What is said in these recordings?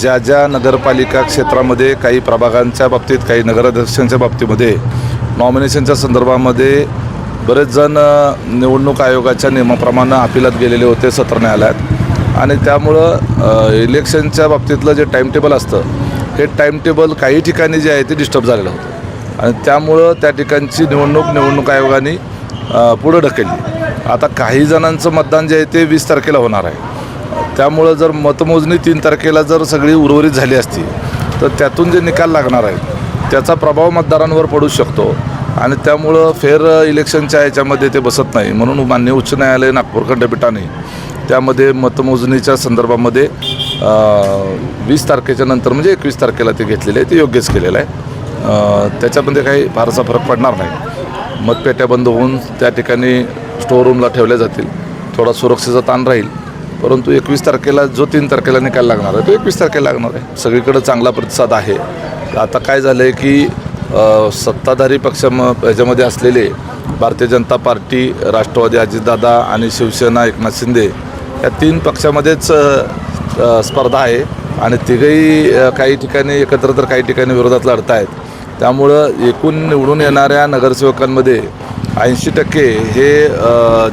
ज्या ज्या नगरपालिका क्षेत्रामध्ये काही प्रभागांच्या बाबतीत काही नगराध्यक्षांच्या बाबतीमध्ये नॉमिनेशनच्या संदर्भामध्ये बरेच जण निवडणूक आयोगाच्या नियमाप्रमाणे अपिलात गेलेले होते सत्र न्यायालयात. आणि त्यामुळं इलेक्शनच्या बाबतीतलं जे टाईमटेबल असतं हे टाईमटेबल काही ठिकाणी जे आहे ते डिस्टर्ब झालेलं होतं. आणि त्यामुळं त्या ठिकाणची निवडणूक निवडणूक आयोगाने पुढं ढकलली. आता काही जणांचं मतदान जे आहे ते वीस तारखेला होणार आहे. त्यामुळं जर मतमोजणी तीन तारखेला जर सगळी उर्वरित झाली असती तर त्यातून जे निकाल लागणार आहेत त्याचा प्रभाव मतदारांवर पडू शकतो. आणि त्यामुळं फेर इलेक्शनच्या याच्यामध्ये ते बसत नाही. म्हणून मान्य उच्च न्यायालय नागपूर खंडपीठाने त्यामध्ये मतमोजणीच्या संदर्भामध्ये वीस तारखेच्या नंतर म्हणजे एकवीस तारखेला ते घेतलेले आहे ते योग्यच केलेलं आहे. त्याच्यामध्ये काही फारसा फरक पडणार नाही. मतपेट्या बंद होऊन त्या ठिकाणी स्टोअर रूमला ठेवल्या जातील. थोडा सुरक्षेचा ताण राहील. परंतु एकवीस तारखेला जो तीन तारखेला निकाल लागणार आहे तो एकवीस तारखेला लागणार आहे. सगळीकडे चांगला प्रतिसाद आहे. आता काय झालं आहे की सत्ताधारी पक्ष याच्यामध्ये असलेले भारतीय जनता पार्टी राष्ट्रवादी अजितदादा आणि शिवसेना एकनाथ शिंदे या तीन पक्षामध्येच स्पर्धा आहे. आणि तिघही काही ठिकाणी एकत्र तर काही ठिकाणी विरोधात लढत आहेत. त्यामुळं एकूण निवडून येणाऱ्या नगरसेवकांमध्ये ऐंशी टक्के हे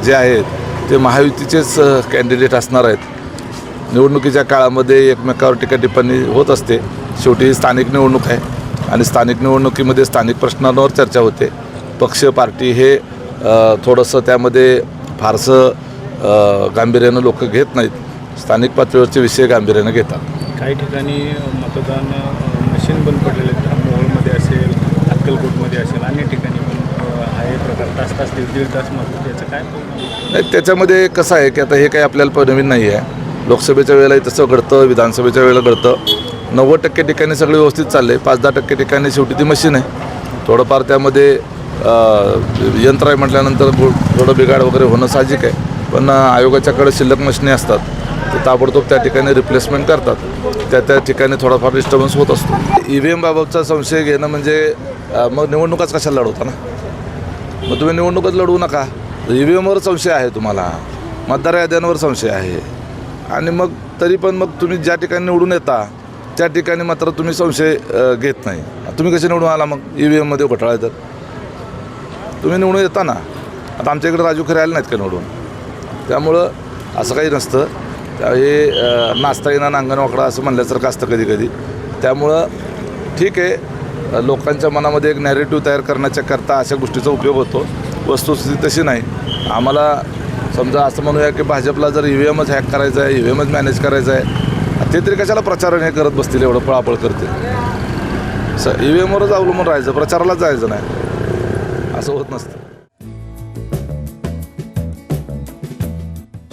जे आहेत ते महायुतीचेच कॅन्डिडेट असणार आहेत. निवडणुकीच्या काळामध्ये एकमेकावर टीका टिप्पणी होत असते. शेवटी स्थानिक निवडणूक आहे आणि स्थानिक निवडणुकीमध्ये स्थानिक प्रश्नांवर चर्चा होते. पक्ष पार्टी हे थोडंसं त्यामध्ये फारसं गांभीर्यानं लोक घेत नाहीत. स्थानिक पातळीवरचे विषय गांभीर्यानं घेतात. काही ठिकाणी मतदान मशीन बंद पडलेले आहेत मोहोळमध्ये असेल अक्कलकोटमध्ये असेल अन्य ठिकाणी पण अ, हा एक प्रकार तास तास दीड दीड तास याचं काय परिणाम नाही. त्याच्यामध्ये कसं आहे की आता हे काही आपल्याला पण नवीन नाही आहे. लोकसभेच्या वेळेलाही तसं घडतं विधानसभेच्या वेळेला घडतं. नव्वद टक्के ठिकाणी सगळे व्यवस्थित चालले पाच दहा टक्के ठिकाणी शेवटी ती मशीन आहे. थोडंफार त्यामध्ये यंत्र आहे म्हटल्यानंतर थोडं बिघाड वगैरे होणं साहजिक आहे. पण आयोगाच्याकडे शिल्लक मशिनी असतात. तर ताबडतोब त्या ठिकाणी रिप्लेसमेंट करतात. त्या त्या ठिकाणी थोडाफार डिस्टर्बन्स होत असतो. ई व्ही एमबाबतचा संशय घेणं म्हणजे मग निवडणुकाच कशाला लढवता ना मग तुम्ही निवडणूकच लढवू नका. ई व्ही एमवर संशय आहे तुम्हाला. मतदार याद्यांवर संशय आहे. आणि मग तरी पण मग तुम्ही ज्या ठिकाणी निवडून येता त्या ठिकाणी मात्र तुम्ही संशय घेत नाही. तुम्ही कसे निवडून आला मग ई व्ही एममध्ये घोटाळा तर? तुम्ही निवडून येता ना आता आमच्या इकडे राजू खरे आले नाहीत का निवडून? त्यामुळं असं काही नसतं. हे नाचता येणार नांगण वाकडा असं म्हणल्यासारखं असतं कधी कधी त्यामुळं ठीक आहे. लोकांच्या मनामध्ये एक नॅरेटिव्ह तयार करण्याच्या करता अशा गोष्टीचा उपयोग होतो. वस्तुस्थिती तशी नाही. आम्हाला समजा असं म्हणूया की भाजपला जर ई व्ही एमच हॅक करायचं आहे ई व्ही एमच मॅनेज करायचं आहे ते तरी कशाला प्रचारण हे करत बसतील एवढं पळापळ करते स ई व्ही एमवरच अवलंबून राहायचं प्रचारालाच जायचं नाही. असं होत नसतं.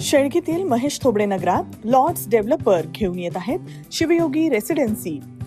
शेळकीतील महेश थोबडे नगरात लॉर्ड्स डेव्हलपर घेऊन येत आहेत शिवयोगी रेसिडेन्सी.